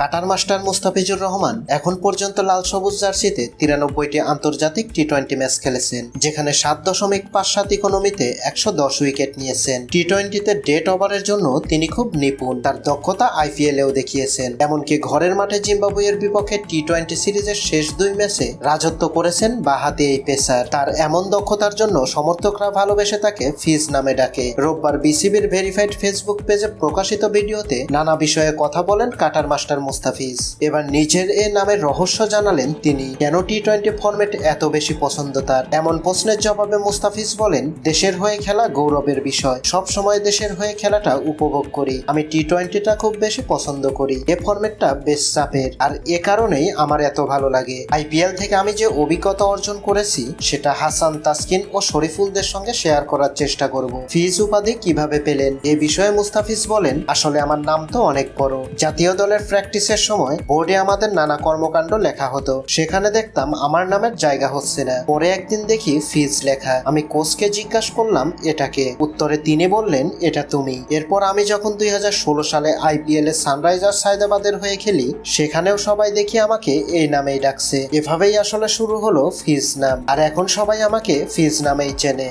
Cutter master Mustafizur Rahman এখন পর্যন্ত লাল সবুজ জার্সিতে তিরানব্বইটি আন্তর্জাতিক টি টোয়েন্টি ম্যাচ খেলেছেন, যেখানে সাত দশমিক পাঁচ সাত ইকোনমিতে একশো দশ উইকেট নিয়েছেন। টি টোয়েন্টিতে ডেট ওভারের জন্য তিনি খুব নিপুণ, তার দক্ষতা আইপিএলেও দেখিয়েছেন। এমনকি ঘরের মাঠে জিম্বাবুয়ের বিপক্ষে টি টোয়েন্টি সিরিজের শেষ দুই ম্যাচে রাজত্ব করেছেন বাহাতি এই পেসার। তার এমন দক্ষতার জন্য সমর্থকরা ভালোবেসে তাকে ফিজ নামে ডাকে। রোববার বিসিবির ভেরিফাইড ফেসবুক পেজে প্রকাশিত ভিডিওতে নানা বিষয়ে কথা বলেন কাটার মাস্টার মুস্তাফিজ। এবার নিজের এ নামের রহস্য জানালেন তিনি। কেন টি টোয়েন্টি ফরম্যাট এত বেশি পছন্দ তার? এমন প্রশ্নের জবাবে মুস্তাফিজ বলেন, দেশের হয়ে খেলা গৌরবের বিষয়। সব সময় দেশের হয়ে খেলাটা উপভোগ করি। আমি টি টোয়েন্টিটা খুব বেশি পছন্দ করি। এ ফরম্যাটটা বেশ চাপের। আর এ কারণেই আমার এত ভালো লাগে। আইপিএল থেকে আমি যে অভিজ্ঞতা অর্জন করেছি, সেটা হাসান, তাসকিন ও শরীফুলদের সঙ্গে শেয়ার করার চেষ্টা করব। ফিজ উপাধি কীভাবে পেলেন? এ বিষয়ে মুস্তাফিজ বলেন, আসলে আমার নাম তো অনেক বড়। জাতীয় দলের প্র্যাকটিসের সময় বোর্ডে আমাদের নানা কর্মকাণ্ড লেখা হতো। সেখানে দেখতাম আমার নামের জায়গা হচ্ছে না। পরে একদিন দেখি ফিজ লেখা। আমি কোচকে জিজ্ঞাসা করলাম এটাকে উত্তরে তিনি বললেন, এটা তুমি। এরপর আমি যখন দুই হাজার ষোলো সালে আইপিএল এ সানরাইজার্স হায়দ্রাবাদের হয়ে খেলি, সেখানেও সবাই দেখি আমাকে এই নামেই ডাকছে। এভাবেই আসলে শুরু হলো ফিজ নাম। আর এখন সবাই আমাকে ফিজ নামেই চেনে।